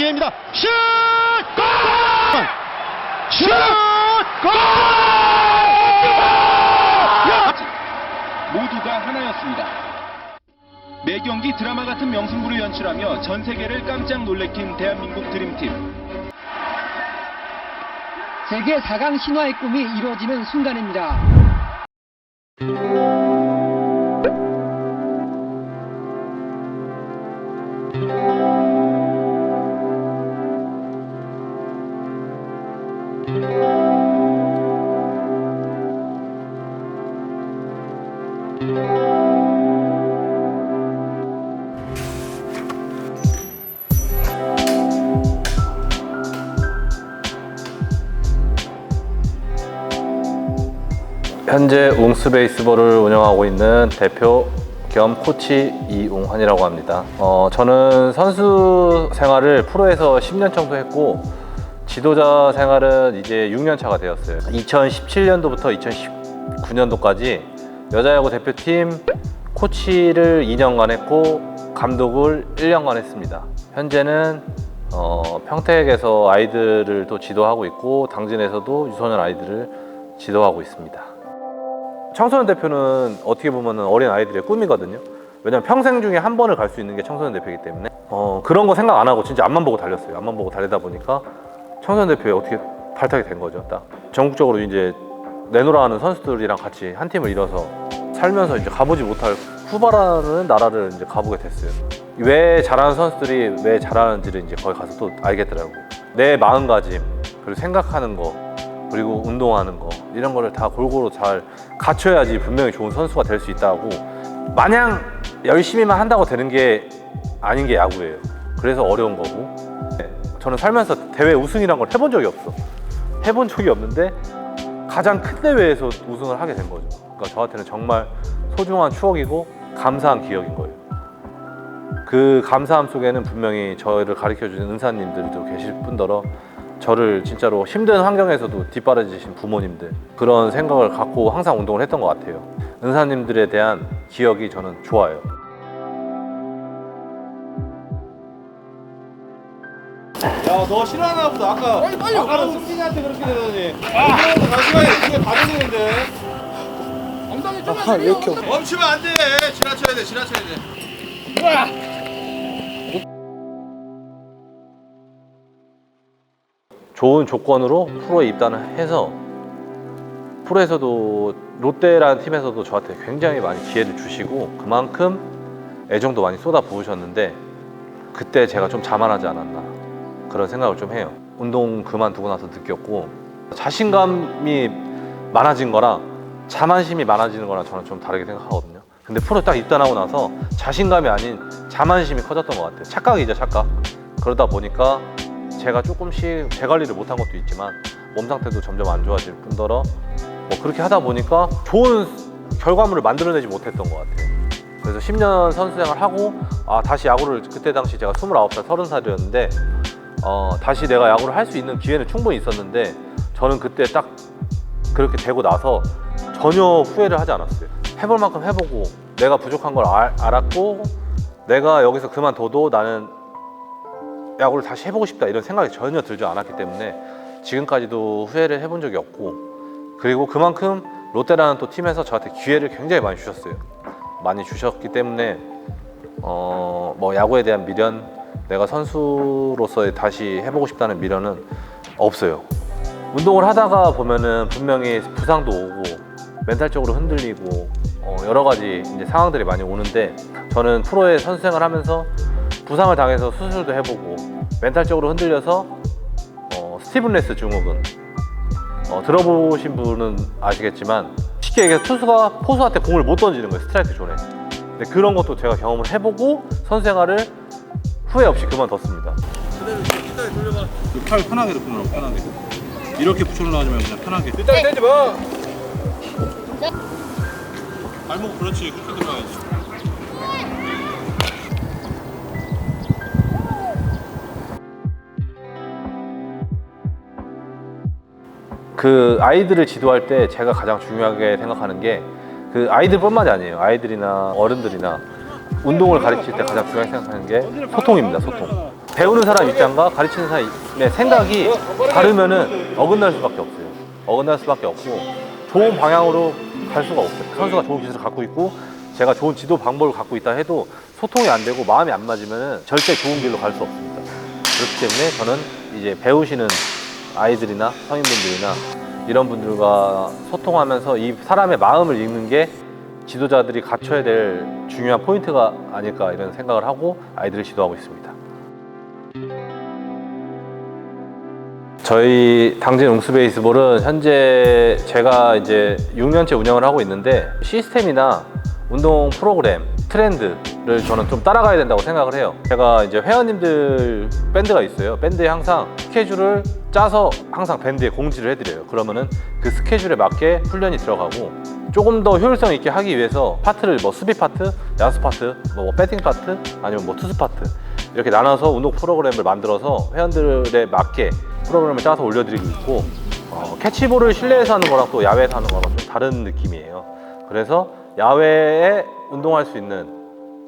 기회입니다. 슛! 골! 슛! 골! 야! 모두가 하나였습니다. 매 경기 드라마 같은 명승부를 연출하며 전 세계를 깜짝 놀래킨 대한민국 드림팀. 세계 4강 신화의 꿈이 이루어지는 순간입니다. 현재 웅스 베이스볼을 운영하고 있는 대표 겸 코치 이웅환이라고 합니다. 어, 저는 선수 생활을 프로에서 10년 정도 했고 지도자 생활은 이제 6년 차가 되었어요. 2017년도부터 2019년도까지 여자야구 대표팀 코치를 2년간 했고 감독을 1년간 했습니다. 현재는 어, 평택에서 아이들을 또 지도하고 있고 당진에서도 유소년 아이들을 지도하고 있습니다. 청소년 대표는 어떻게 보면 어린 아이들의 꿈이거든요. 왜냐면 평생 중에 한 번을 갈 수 있는 게 청소년 대표이기 때문에 어, 그런 거 생각 안 하고 진짜 앞만 보고 달렸어요. 앞만 보고 달리다 보니까 청소년 대표에 어떻게 발탁이 된 거죠. 딱 전국적으로 이제 내노라하는 선수들이랑 같이 한 팀을 이뤄서 살면서 이제 가보지 못할 쿠바라는 나라를 이제 가보게 됐어요. 왜 잘하는 선수들이 왜 잘하는지를 이제 거기 가서 또 알겠더라고. 내 마음가짐 그리고 생각하는 거 그리고 운동하는 거 이런 거를 다 골고루 잘 갖춰야지 분명히 좋은 선수가 될 수 있다고 마냥 열심히만 한다고 되는 게 아닌 게 야구예요. 그래서 어려운 거고 네, 저는 살면서 대회 우승이란 걸 해본 적이 없어. 해본 적이 없는데 가장 큰 대회에서 우승을 하게 된 거죠. 그러니까 저한테는 정말 소중한 추억이고 감사한 기억인 거예요. 그 감사함 속에는 분명히 저를 가르쳐 주는 은사님들도 계실 뿐더러 저를 진짜로 힘든 환경에서도 뒷바라지신 부모님들 그런 생각을 갖고 항상 운동을 했던 것 같아요. 은사님들에 대한 기억이 저는 좋아요. 야, 너 싫어하나 보다. 아까 빨리 빨리 아까는 승진이한테 그렇게 되더니 아, 마지막에 그게 다 되는데. 엉덩이 좀만 아, 왜 이렇게 멈추면 안 돼. 지나쳐야 돼. 지나쳐야 돼. 좋은 조건으로 프로에 입단을 해서 프로에서도 롯데라는 팀에서도 저한테 굉장히 많이 기회를 주시고 그만큼 애정도 많이 쏟아 부으셨는데 그때 제가 좀 자만하지 않았나 그런 생각을 좀 해요. 운동 그만두고 나서 느꼈고 자신감이 많아진 거랑 자만심이 많아지는 거랑 저는 좀 다르게 생각하거든요. 근데 프로 딱 입단하고 나서 자신감이 아닌 자만심이 커졌던 것 같아요. 착각이죠, 착각. 그러다 보니까 제가 조금씩 제 관리를 못한 것도 있지만 몸 상태도 점점 안 좋아질 뿐더러 뭐 그렇게 하다 보니까 좋은 결과물을 만들어내지 못했던 것 같아요. 그래서 10년 선수 생활 하고 아 다시 야구를 그때 당시 제가 29살, 30살이었는데 어, 다시 내가 야구를 할 수 있는 기회는 충분히 있었는데 저는 그때 딱 그렇게 되고 나서 전혀 후회를 하지 않았어요. 해볼 만큼 해보고 내가 부족한 걸 알, 알았고 내가 여기서 그만둬도 나는 야구를 다시 해보고 싶다 이런 생각이 전혀 들지 않았기 때문에 지금까지도 후회를 해본 적이 없고 그리고 그만큼 롯데라는 또 팀에서 저한테 기회를 굉장히 많이 주셨어요. 많이 주셨기 때문에 어, 뭐 야구에 대한 미련 내가 선수로서 다시 해보고 싶다는 미련은 없어요. 운동을 하다가 보면은 분명히 부상도 오고 멘탈적으로 흔들리고 어, 여러 가지 이제 상황들이 많이 오는데 저는 프로의 선수 생활 하면서 부상을 당해서 수술도 해보고 멘탈적으로 흔들려서 어, 스티븐 레스 증후군 어, 들어보신 분은 아시겠지만 쉽게 얘기해서 투수가 포수한테 공을 못 던지는 거예요 스트라이크 존에 근데 그런 것도 제가 경험을 해보고 선수 생활을 후회 없이 그만뒀습니다 팔 편하게 이렇게 놓으라고 편하게. 이렇게 붙여놓으려 하지 말고 그냥 편하게. 일단 떼지 마. 발목 그렇지. 그렇게 들어가야지. 그 아이들을 지도할 때 제가 가장 중요하게 생각하는 게 그 아이들뿐만이 아니에요. 아이들이나 어른들이나 운동을 가르칠 때 가장 중요하게 생각하는 게 소통입니다. 소통. 배우는 사람 입장과 가르치는 사람의 생각이 다르면은 어긋날 수밖에 없어요. 어긋날 수밖에 없고 좋은 방향으로 갈 수가 없어요. 선수가 좋은 기술을 갖고 있고 제가 좋은 지도 방법을 갖고 있다 해도 소통이 안 되고 마음이 안 맞으면은 절대 좋은 길로 갈 수 없습니다. 그렇기 때문에 저는 이제 배우시는 아이들이나 성인분들이나 이런 분들과 소통하면서 이 사람의 마음을 읽는 게 지도자들이 갖춰야 될 중요한 포인트가 아닐까 이런 생각을 하고 아이들을 지도하고 있습니다. 저희 당진 웅스 베이스볼은 현재 제가 이제 6년째 운영을 하고 있는데 시스템이나 운동 프로그램, 트렌드를 저는 좀 따라가야 된다고 생각을 해요. 제가 이제 회원님들 밴드가 있어요. 밴드에 항상 스케줄을 짜서 항상 밴드에 공지를 해드려요. 그러면은 그 스케줄에 맞게 훈련이 들어가고 조금 더 효율성 있게 하기 위해서 파트를 뭐 수비 파트, 야수 파트, 뭐 배팅 파트, 아니면 뭐 투수 파트 이렇게 나눠서 운동 프로그램을 만들어서 회원들에 맞게 프로그램을 짜서 올려드리고 있고 어, 캐치볼을 실내에서 하는 거랑 또 야외에서 하는 거랑 좀 다른 느낌이에요. 그래서 야외에 운동할 수 있는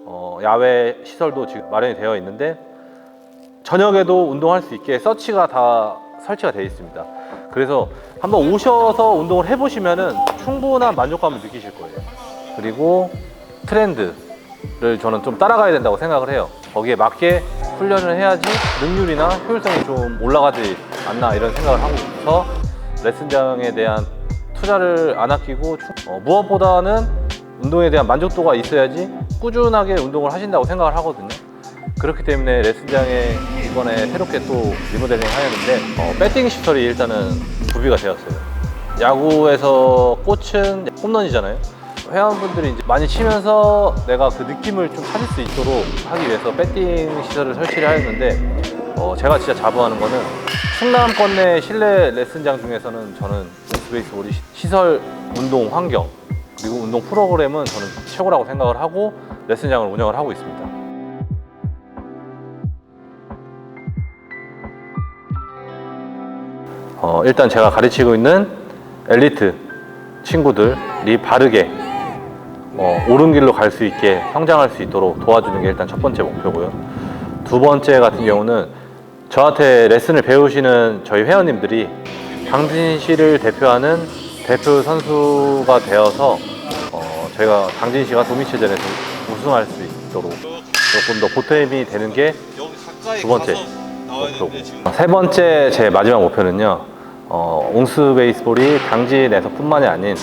어, 야외 시설도 지금 마련이 되어 있는데 저녁에도 운동할 수 있게 서치가 다 설치가 되어 있습니다. 그래서 한번 오셔서 운동을 해보시면은 충분한 만족감을 느끼실 거예요. 그리고 트렌드를 저는 좀 따라가야 된다고 생각을 해요. 거기에 맞게 훈련을 해야지 능률이나 효율성이 좀 올라가지 않나 이런 생각을 하고서 레슨장에 대한 투자를 안 아끼고 추- 어, 무엇보다는 운동에 대한 만족도가 있어야지 꾸준하게 운동을 하신다고 생각을 하거든요. 그렇기 때문에 레슨장에 이번에 새롭게 또 리모델링 하였는데 어, 배팅 시설이 일단은 구비가 되었어요. 야구에서 꽃은 홈런이잖아요. 회원분들이 이제 많이 치면서 내가 그 느낌을 좀 찾을 수 있도록 하기 위해서 배팅 시설을 설치를 하였는데 어, 제가 진짜 자부하는 거는 충남권 내 실내 레슨장 중에서는 저는 웅스베이스볼이 시- 시설, 운동 환경 그리고 운동 프로그램은 저는 최고라고 생각을 하고 레슨장을 운영을 하고 있습니다. 어, 일단 제가 가르치고 있는 엘리트 친구들이 바르게 어, 옳은 길로 갈 수 있게 성장할 수 있도록 도와주는 게 일단 첫 번째 목표고요. 두 번째 같은 경우는 저한테 레슨을 배우시는 저희 회원님들이 당진시를 대표하는 대표 선수가 되어서 어, 저희가 당진시가 도민체전에서 우승할 수 있도록 조금 더 보탬이 되는 게 두 번째 목표고 세 번째 제 마지막 목표는요 어, 옹스 베이스볼이 당진에서 뿐만이 아닌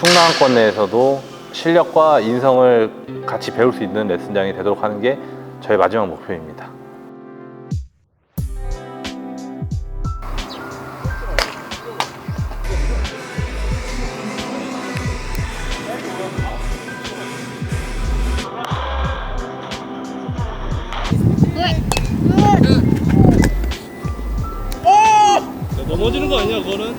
충남권 내에서도 실력과 인성을 같이 배울 수 있는 레슨장이 되도록 하는 게 저의 마지막 목표입니다. 넘어지는 거 아니야 그거는?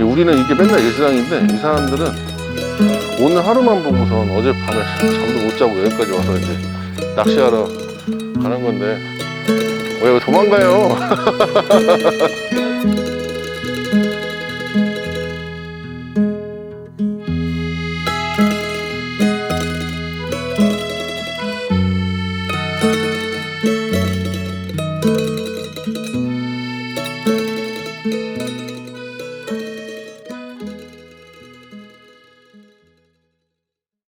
우리는 이게 맨날 일상인데 이 사람들은 오늘 하루만 보고선 어제 밤에 잠도 못 자고 여기까지 와서 이제 낚시하러 가는 건데 왜 도망가요?